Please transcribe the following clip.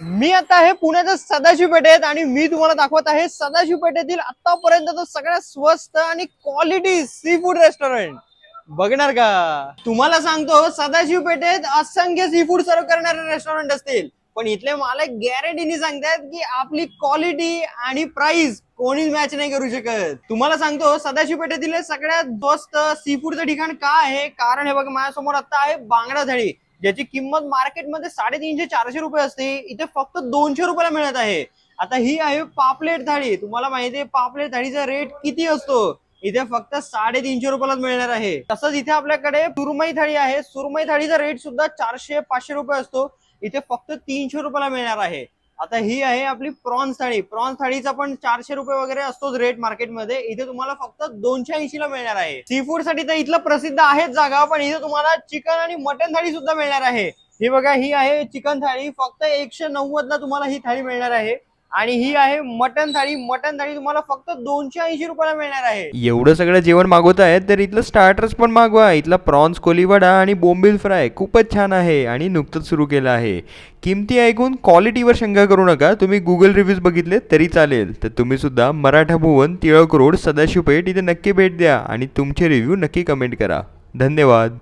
मी आता आहे पुण्याच्या सदाशिव पेठेत आणि मी तुम्हाला दाखवत आहे सदाशिव पेठेतील आतापर्यंत सगळ्यात स्वस्त आणि क्वालिटी सी फूड रेस्टॉरंट बघणार का? तुम्हाला सांगतो सदाशिव पेठेत असंख्य सी फूड सर्व करणारे रेस्टॉरंट असतील. पण इथले मालक गॅरंटीने सांगतात की आपली क्वालिटी आणि प्राइस कोणीच मॅच नाही करू शकत. तुम्हाला सांगतो सदाशिव पेठेतील सगळ्यात स्वस्त सी फूडचं ठिकाण का आहे? कारण हे बघा माझ्यासमोर आता आहे बांगडा थाळी. ज्याची किंमत मार्केटमध्ये साडेतीनशे चारशे रुपये असते. इथे फक्त दोनशे रुपयाला मिळत आहे. आता ही आहे पापलेट थाळी. तुम्हाला माहिती आहे पापलेट थाळीचा रेट किती असतो? इथे फक्त साडेतीनशे रुपयालाच मिळणार आहे. तसंच इथे आपल्याकडे सुरमई थाळी आहे. सुरमई थाळीचा रेट सुद्धा चारशे पाचशे रुपये असतो. इथे फक्त तीनशे रुपयाला मिळणार आहे. आता ही आहे आपली प्रॉन्स थाळी. प्रॉन्स थाळीचा पण चारशे रुपये वगैरे असतोच रेट मार्केटमध्ये इथे तुम्हाला फक्त दोनशे ऐंशी ला मिळणार आहे. सी फूडसाठी तर इथलं प्रसिद्ध आहेच जागा पण इथे तुम्हाला चिकन आणि मटन थाळी सुद्धा मिळणार आहे. हे बघा ही आहे चिकन थाळी. फक्त एकशे नव्वद ला तुम्हाला ही थाळी मिळणार आहे. आणि ही आहे मटन थाळी. मटन थाळी तुम्हाला फक्त दोनशे ऐंशी रुपयाला मिळणार आहे. एवढं सगळं जेवण मागवत आहे तर इथलं स्टार्टर्स पण मागवा. इथला प्रॉन्स कोलीवडा आणि बोंबील फ्राय खूपच छान आहे आणि नुकतंच सुरू केलं आहे. किमती ऐकून क्वालिटीवर शंका करू नका. तुम्ही गुगल रिव्ह्यूज बघितले तरी चालेल. तर तुम्ही सुद्धा मराठा भुवन टिळक रोड सदाशिव पेठ इथे नक्की भेट द्या आणि तुमचे रिव्ह्यू नक्की कमेंट करा. धन्यवाद.